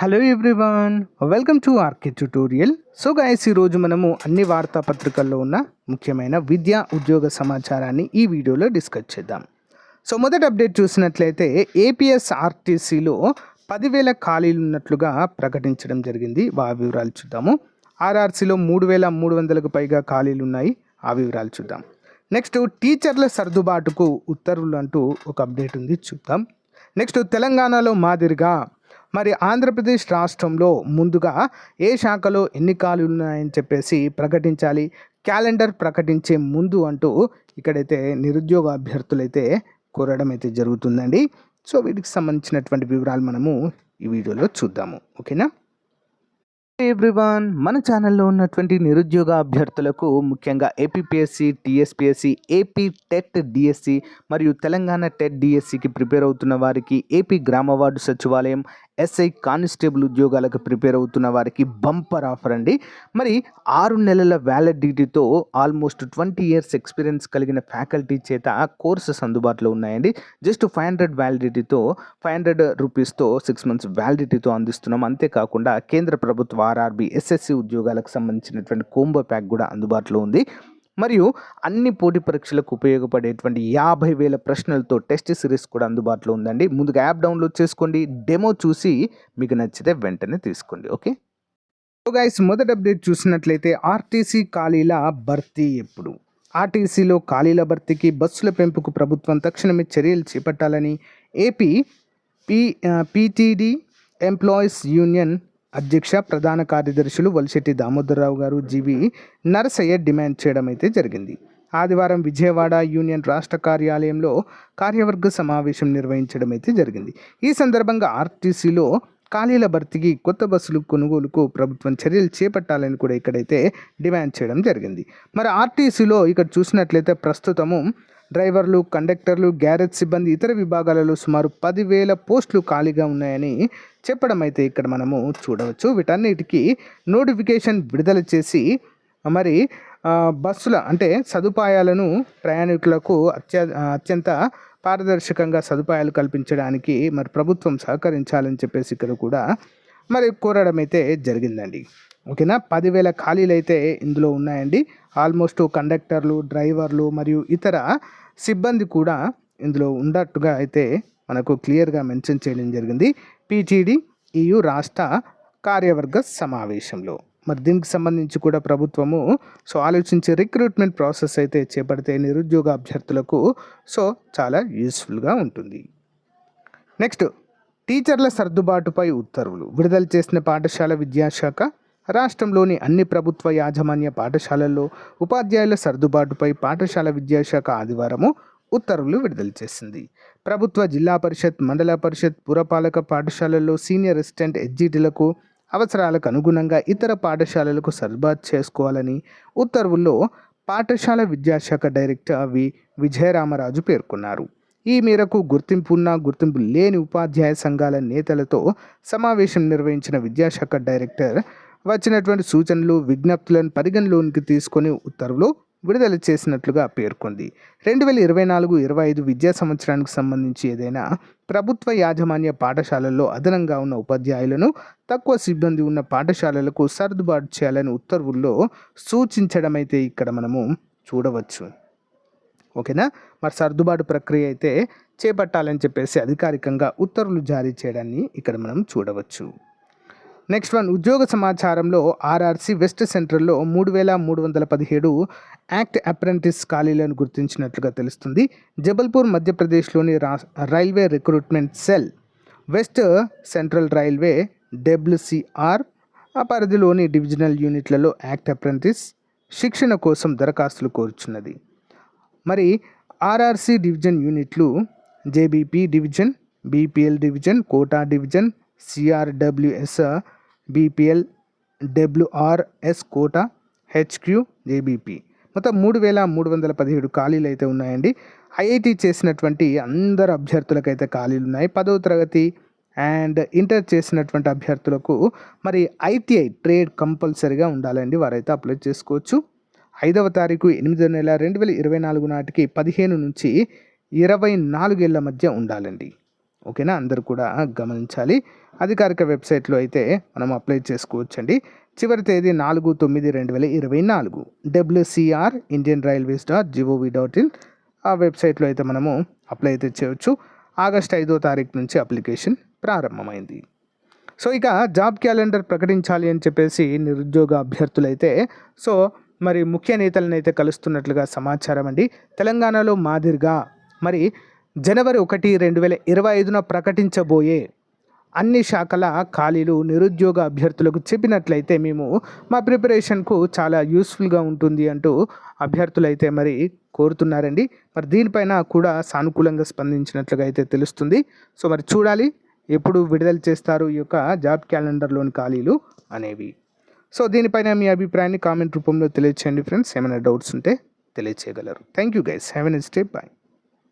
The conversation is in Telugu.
Hello everyone welcome to RK tutorial so guys ఈరోజు మనము అన్ని వార్తాపత్రికల్లో ఉన్న ముఖ్యమైన విద్యా ఉద్యోగ సమాచారాన్ని ఈ వీడియోలో డిస్కస్ చేద్దాం. సో మొదటి అప్డేట్ చూసినట్లయితే ఏపీఎస్ ఆర్టీసీలో పదివేల ఖాళీలు ఉన్నట్లుగా ప్రకటించడం జరిగింది. ఆ వివరాలు చూద్దాము. ఆర్ఆర్సీలో మూడు వేల మూడు వందలకు పైగా ఖాళీలు ఉన్నాయి. ఆ వివరాలు చూద్దాం. నెక్స్ట్ టీచర్ల సర్దుబాటుకు ఉత్తర్వులు అంటూ ఒక అప్డేట్ ఉంది. చూద్దాం. నెక్స్ట్ తెలంగాణలో మాదిరిగా మరి ఆంధ్రప్రదేశ్ రాష్ట్రంలో ముందుగా ఏ శాఖలో ఎన్ని ఖాళీలు ఉన్నాయని చెప్పేసి ప్రకటించాలి క్యాలెండర్ ప్రకటించే ముందు అంటూ ఇక్కడైతే నిరుద్యోగ అభ్యర్థులైతే కోరడం అయితే జరుగుతుందండి. సో వీటికి సంబంధించినటువంటి వివరాలు మనము ఈ వీడియోలో చూద్దాము. ఓకేనా? ఎవ్రీవన్ మన ఛానల్లో ఉన్నటువంటి నిరుద్యోగ అభ్యర్థులకు ముఖ్యంగా APPSC TSPSC AP TET DSC మరియు తెలంగాణ టెట్ డిఎస్సికి ప్రిపేర్ అవుతున్న వారికి ఏపీ గ్రామ వార్డు సచివాలయం ఎస్ఐ కానిస్టేబుల్ ఉద్యోగాలకు ప్రిపేర్ అవుతున్న వారికి బంపర్ ఆఫర్ అండి. మరి ఆరు నెలల వ్యాలిడిటీతో ఆల్మోస్ట్ ట్వంటీ ఇయర్స్ ఎక్స్పీరియన్స్ కలిగిన ఫ్యాకల్టీ చేత కోర్సెస్ అందుబాటులో ఉన్నాయండి. జస్ట్ ఫైవ్ హండ్రెడ్ వ్యాలిడిటీతో ఫైవ్ హండ్రెడ్ రూపీస్తో సిక్స్ మంత్స్ వ్యాలిడిటీతో అందిస్తున్నాం. అంతేకాకుండా కేంద్ర ప్రభుత్వ ఆర్ఆర్బి ఎస్ఎస్సి ఉద్యోగాలకు సంబంధించినటువంటి కోంబో ప్యాక్ కూడా అందుబాటులో ఉంది. మరియు అన్ని పోటీ పరీక్షలకు ఉపయోగపడేటువంటి యాభై వేల ప్రశ్నలతో టెస్ట్ సిరీస్ కూడా అందుబాటులో ఉందండి. ముందుగా యాప్ డౌన్లోడ్ చేసుకోండి. డెమో చూసి మీకు నచ్చితే వెంటనే తీసుకోండి. ఓకే? సో గైస్ మొదటి అప్డేట్ చూసినట్లయితే ఆర్టీసీ ఖాళీల భర్తీ ఎప్పుడు? ఆర్టీసీలో ఖాళీల భర్తీకి బస్సుల పెంపుకు ప్రభుత్వం తక్షణమే చర్యలు చేపట్టాలని AP P PTD employees union అధ్యక్ష ప్రధాన కార్యదర్శులు వలిశెట్టి దామోదరరావు గారు జీవి నరసయ్య డిమాండ్ చేయడం అయితే జరిగింది. ఆదివారం విజయవాడ యూనియన్ రాష్ట్ర కార్యాలయంలో కార్యవర్గ సమావేశం నిర్వహించడం అయితే జరిగింది. ఈ సందర్భంగా ఆర్టీసీలో ఖాళీల భర్తీకి కొత్త బస్సులు కొనుగోలుకు ప్రభుత్వం చర్యలు చేపట్టాలని కూడా ఇక్కడైతే డిమాండ్ చేయడం జరిగింది. మరి ఆర్టీసీలో ఇక్కడ చూసినట్లయితే ప్రస్తుతము డ్రైవర్లు కండక్టర్లు గ్యారేజ్ సిబ్బంది ఇతర విభాగాలలో సుమారు పదివేల పోస్టులు ఖాళీగా ఉన్నాయని చెప్పడం అయితే ఇక్కడ మనము చూడవచ్చు. వీటన్నిటికీ నోటిఫికేషన్ విడుదల చేసి మరి బస్సుల అంటే సదుపాయాలను ప్రయాణికులకు అత్య అత్యంత పారదర్శకంగా సదుపాయాలు కల్పించడానికి మరి ప్రభుత్వం సహకరించాలని చెప్పేసి ఇక్కడ కూడా మరి కోరడం అయితే జరిగిందండి. ఓకేనా? పదివేల ఖాళీలు అయితే ఇందులో ఉన్నాయండి. ఆల్మోస్ట్ కండక్టర్లు డ్రైవర్లు మరియు ఇతర సిబ్బంది కూడా ఇందులో ఉన్నట్టుగా అయితే మనకు క్లియర్గా మెన్షన్ చేయడం జరిగింది. పీటీడీ ఈయు రాష్ట్ర కార్యవర్గ సమావేశంలో. మరి దీనికి సంబంధించి కూడా ప్రభుత్వము సో ఆలోచించి రిక్రూట్మెంట్ ప్రాసెస్ అయితే చేపడితే నిరుద్యోగ అభ్యర్థులకు సో చాలా యూస్ఫుల్గా ఉంటుంది. నెక్స్ట్ టీచర్ల సర్దుబాటుపై ఉత్తర్వులు. విడుదల చేసిన పాఠశాల విద్యాశాఖ రాష్ట్రంలోని అన్ని ప్రభుత్వ యాజమాన్య పాఠశాలల్లో ఉపాధ్యాయుల సర్దుబాటుపై పాఠశాల విద్యాశాఖ ఆదివారము ఉత్తర్వులు విడుదల చేసింది. ప్రభుత్వ జిల్లా పరిషత్ మండల పరిషత్ పురపాలక పాఠశాలల్లో సీనియర్ అసిస్టెంట్ ఎడ్జిటీలకు అవసరాలకు అనుగుణంగా ఇతర పాఠశాలలకు సర్దుబాటు చేసుకోవాలని ఉత్తర్వుల్లో పాఠశాల విద్యాశాఖ డైరెక్టర్ వి. విజయరామరాజు పేర్కొన్నారు. ఈ మేరకు గుర్తింపు ఉన్న గుర్తింపు లేని ఉపాధ్యాయ సంఘాల నేతలతో సమావేశం నిర్వహించిన విద్యాశాఖ డైరెక్టర్ వచ్చినటువంటి సూచనలు విజ్ఞప్తులను పరిగణలోనికి తీసుకొని ఉత్తర్వులు విడుదల చేసినట్లుగా పేర్కొంది. రెండు వేల ఇరవై నాలుగు ఇరవై ఐదు విద్యా సంవత్సరానికి సంబంధించి ఏదైనా ప్రభుత్వ యాజమాన్య పాఠశాలల్లో అదనంగా ఉన్న ఉపాధ్యాయులను తక్కువ సిబ్బంది ఉన్న పాఠశాలలకు సర్దుబాటు చేయాలని ఉత్తర్వుల్లో సూచించడం అయితే ఇక్కడ మనము చూడవచ్చు. ఓకేనా? మరి సర్దుబాటు ప్రక్రియ అయితే చేపట్టాలని చెప్పేసి అధికారికంగా ఉత్తర్వులు జారీ చేయడాన్ని ఇక్కడ మనం చూడవచ్చు. నెక్స్ట్ వన్ ఉద్యోగ సమాచారంలో ఆర్ఆర్సీ వెస్ట్ సెంట్రల్లో మూడు వేల మూడు వందల పదిహేడు యాక్ట్ అప్రెంటిస్ ఖాళీలను గుర్తించినట్లుగా తెలుస్తుంది. జబల్పూర్ మధ్యప్రదేశ్లోని రా railway recruitment cell west central railway WCR ఆ పరిధిలోని డివిజనల్ యూనిట్లలో యాక్ట్ అప్రెంటిస్ శిక్షణ కోసం దరఖాస్తులు కోరుచున్నది. మరి ఆర్ఆర్సి డివిజన్ యూనిట్లు JBP division BPL division Kota division CRWS BPL WRS Kota HQ JBP. మొత్తం మూడు వేల మూడు వందల పదిహేడు ఖాళీలు అయితే ఉన్నాయండి. ఐఐటి చేసినటువంటి అందరు అభ్యర్థులకైతే ఖాళీలు ఉన్నాయి. పదవ తరగతి అండ్ ఇంటర్ చేసినటువంటి అభ్యర్థులకు మరి ఐటీఐ ట్రేడ్ కంపల్సరీగా ఉండాలండి. వారైతే అప్లై చేసుకోవచ్చు. ఐదవ తారీఖు ఎనిమిదో నెల రెండు వేల ఇరవై నాలుగు నాటికి పదిహేను నుంచి ఇరవై నాలుగేళ్ళ మధ్య ఉండాలండి. ఓకేనా? అందరు కూడా గమనించాలి. అధికారిక వెబ్సైట్లో అయితే మనం అప్లై చేసుకోవచ్చండి. చివరి తేదీ నాలుగు తొమ్మిది రెండు వేల ఇరవై నాలుగు. WCR Indian railways dot GOV dot in. ఆ వెబ్సైట్లో అయితే మనము అప్లై అయితే చేయవచ్చు ఆగస్ట్ ఐదో తారీఖు నుంచి అప్లికేషన్ ప్రారంభమైంది. సో ఇక జాబ్ క్యాలెండర్ ప్రకటించాలి అని చెప్పేసి నిరుద్యోగ అభ్యర్థులైతే సో మరి ముఖ్య నేతలను అయితే కలుస్తున్నట్లుగా సమాచారం అండి. తెలంగాణలో మాదిరిగా మరి జనవరి ఒకటి రెండు వేల ఇరవై ఐదున ప్రకటించబోయే అన్ని శాఖల ఖాళీలు నిరుద్యోగ అభ్యర్థులకు చెప్పినట్లయితే మేము మా ప్రిపరేషన్కు చాలా యూస్ఫుల్గా ఉంటుంది అంటూ అభ్యర్థులైతే మరి కోరుతున్నారండి. మరి దీనిపైన కూడా సానుకూలంగా స్పందించినట్లుగా అయితే తెలుస్తుంది. సో మరి చూడాలి ఎప్పుడు విడుదల చేస్తారు ఈ యొక్క జాబ్ క్యాలెండర్లోని ఖాళీలు అనేవి. సో దీనిపైన మీ అభిప్రాయాన్ని కామెంట్ రూపంలో తెలియచేయండి ఫ్రెండ్స్. ఏమైనా డౌట్స్ ఉంటే తెలియచేయగలరు. Thank you guys. Have an stay bye.